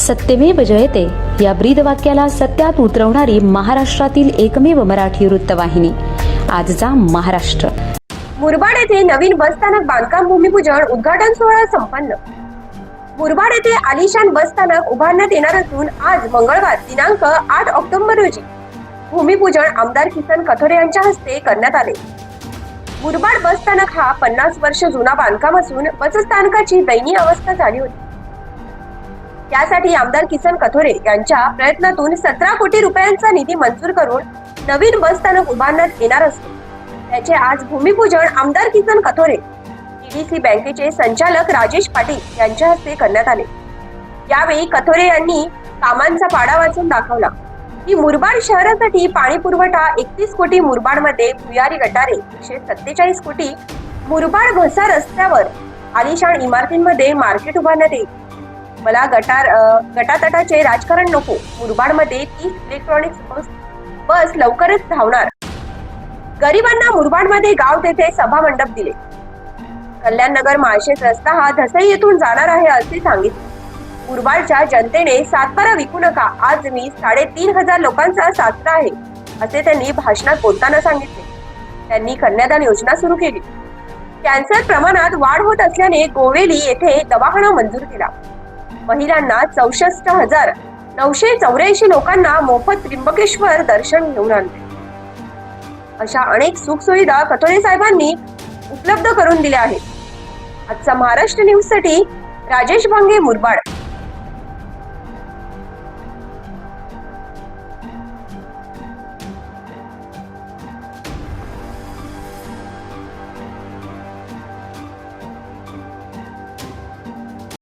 सत्यमेव जयते. या ब्रीद वाक्याला सत्यात उतरवणारी महाराष्ट्रातील एकमेव मराठी वृत्तवाहिनी. आजचा महाराष्ट्र. मुरबाड येथे नवीन बसस्थानक बांधकाम भूमिपूजन उद्घाटन सोहळा संपन्न. मुरबाड येथे आलिशान बसस्थानक उभारण्यात येणार असून आज मंगळवार दिनांक आठ ऑक्टोबर रोजी भूमिपूजन आमदार किसन कथोरे यांच्या हस्ते करण्यात आले. मुरबाड बसस्थानक हा पन्नास वर्ष जुना बांधकाम असून बसस्थानकाची दयनीय अवस्था झाली होती. त्यासाठी आमदार किसन कथोरे यांच्या प्रयत्नातून सतरा कोटी रुपयांचा निधी मंजूर करून नवीन बसस्थानक उभारण्यात येणार असते. त्याचे आज भूमिपूजन आमदार किसन कथोरे ईडीसी बँकेचे संचालक राजेश पाटील यांच्या हस्ते करण्यात आले. यावेळी कथोरे यांनी कामांचा पाडा वाचून दाखवला. की मुरबाड शहरासाठी पाणी पुरवठा एकतीस कोटी मुरबाडमध्ये भुयारी गटारे एकशे सत्तेचाळीस कोटी मुरबाड भसा रस्त्यावर आलिशान इमारतींमध्ये मार्केट उभारण्यात येईल. मला गटार गटातटाचे राजकारण नको. मुरबाडमध्ये तीस इलेक्ट्रॉनिक्स बस बस लवकरच धावणार. गरिबांना मुरबाडमध्ये गाव तेथे सभा मंडप दिले. कल्याण नगर माळशेज रस्ता हा धसई येथून जाणार आहे असे सांगितले. मुरबाडच्या जनतेने सातबारा विकू नका. आज मी साडेतीन हजार लोकांचा सासरा आहे असे त्यांनी भाषणात बोलताना सांगितले. त्यांनी कन्यादान योजना सुरू केली. कॅन्सर प्रमाणात वाढ होत असल्याने गोवेली येथे दवाखाना मंजूर केला. महिलांना चौसष्ट हजार नऊशे चौऱ्याऐंशी लोकांना मोफत त्र्यंबकेश्वर दर्शन घेऊन आणले. अशा अनेक सुखसुविधा कथोरे साहेबांनी उपलब्ध करून दिल्या आहेत. आजचा महाराष्ट्र न्यूजसाठी राजेश भांगे मुरबाड.